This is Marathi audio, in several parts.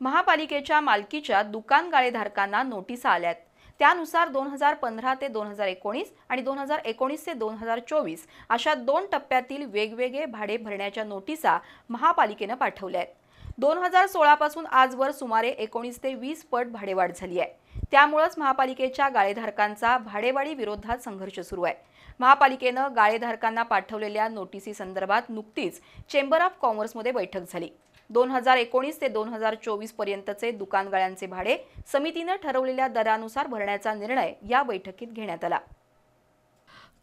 महापालिकेच्या मालकीच्या दुकान गाळेधारकांना नोटिसा आल्यात त्यानुसार दोन हजार पंधरा ते दोन हजार एकोणीस आणि दोन हजार एकोणीस ते दोन हजार चोवीस अशा दोन टप्प्यातील वेगवेगळे भाडे भरण्याच्या नोटिसा महापालिकेनं पाठवल्या आहेत. दोन हजार सोळापासून आजवर सुमारे एकोणीस ते वीस पट भाडेवाढ झाली आहे. त्यामुळंच महापालिकेच्या गाळेधारकांचा भाडेवाढी विरोधात संघर्ष सुरू आहे. महापालिकेनं गाळेधारकांना पाठवलेल्या नोटिसी संदर्भात नुकतीच चेंबर ऑफ कॉमर्समध्ये बैठक झाली. दोन हजार एकोणीस ते दोन हजार चोवीस पर्यंतचे दुकानगाळ्यांचे भाडे समितीनं ठरवलेल्या दरानुसार भरण्याचा निर्णय या बैठकीत घेण्यात आला.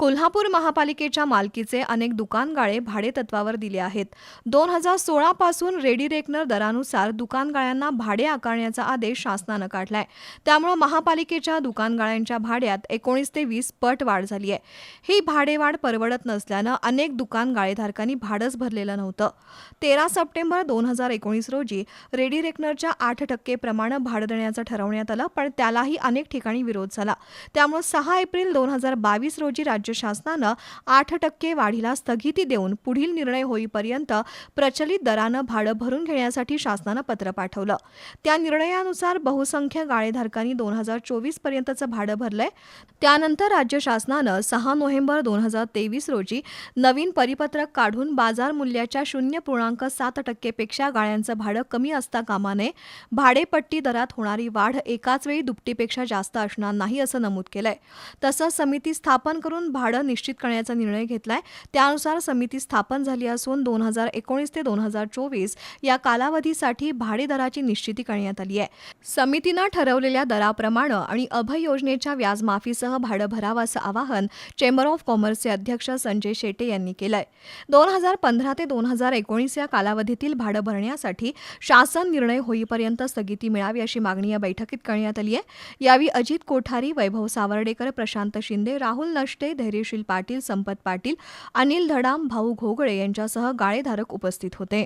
कोल्हापूर महापालिकेच्या मालकीचे अनेक दुकानगाळे भाडेतत्वावर दिले आहेत. दोन हजार सोळा पासून रेडी रेकनर दरानुसार दुकानगाळ्यांना भाडे आकारण्याचा आदेश शासनानं काढलाय. त्यामुळे महापालिकेच्या दुकानगाळ्यांच्या भाड्यात एकोणीस ते वीस पट वाढ झाली आहे. ही भाडेवाढ परवडत नसल्यानं अनेक दुकानगाळेधारकांनी भाडंच भरलेलं नव्हतं. तेरा सप्टेंबर दोन हजार एकोणीस रोजी रेडी रेकनरच्या आठ टक्के प्रमाणे भाडं देण्याचं ठरवण्यात आलं पण त्यालाही अनेक ठिकाणी विरोध झाला. त्यामुळे सहा एप्रिल दोन हजार बावीस रोजी राज्य राज्य शासनानं आठ टक्के वाढीला स्थगिती देऊन पुढील निर्णय होईपर्यंत प्रचलित दरानं भाडं भरून घेण्यासाठी शासनानं पत्र पाठवलं. त्या निर्णयानुसार बहुसंख्य गाळेधारकांनी दोन हजार चोवीस पर्यंतचं भाडं भरलंय. त्यानंतर राज्य शासनानं सहा नोव्हेंबर दोन हजार तेवीस रोजी नवीन परिपत्रक काढून बाजार मूल्याच्या शून्य पूर्णांक सात टक्केपेक्षा गाळ्यांचं भाडं कमी असता कामा नये भाडेपट्टी दरात होणारी वाढ एकाच वेळी दुपटीपेक्षा जास्त असणार नाही असं नमूद केलंय. तसंच समिती स्थापन करून भाडं निश्चित करण्याचा निर्णय घेतलाय. त्यानुसार समिती स्थापन झाली असून दोन हजार एकोणीस ते दोन हजार चोवीस या कालावधीसाठी भाडे दराची निश्चिती करण्यात आली आहे. समितीनं ठरवलेल्या दराप्रमाणे आणि अभय योजनेच्या व्याजमाफीसह भाडं भरावं असं आवाहन चेंबर ऑफ कॉमर्सचे अध्यक्ष संजय शेटे यांनी केलंय. दोन हजार पंधरा ते दोन हजार एकोणीस या कालावधीतील भाडं भरण्यासाठी शासन निर्णय होईपर्यंत स्थगिती मिळावी अशी मागणी या बैठकीत करण्यात आली आहे. यावेळी अजित कोठारी वैभव सावर्डेकर प्रशांत शिंदे राहुल नष्टे धैर्यशील पाटील संपत पाटील अनिल धडाम भाऊ घोगळे यांच्यासह गाळेधारक उपस्थित होते.